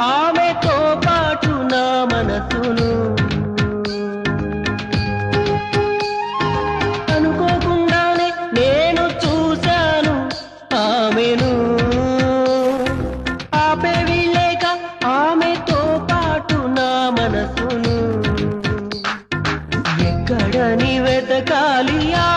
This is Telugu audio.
ఆమెతో పాటు నా మనసును. అనుకోకుండానే నేను చూశాను ఆమెను. ఆపేవి లేక ఆమెతో పాటు నా మనసును. ఎక్కడ నీ వెతకాలియా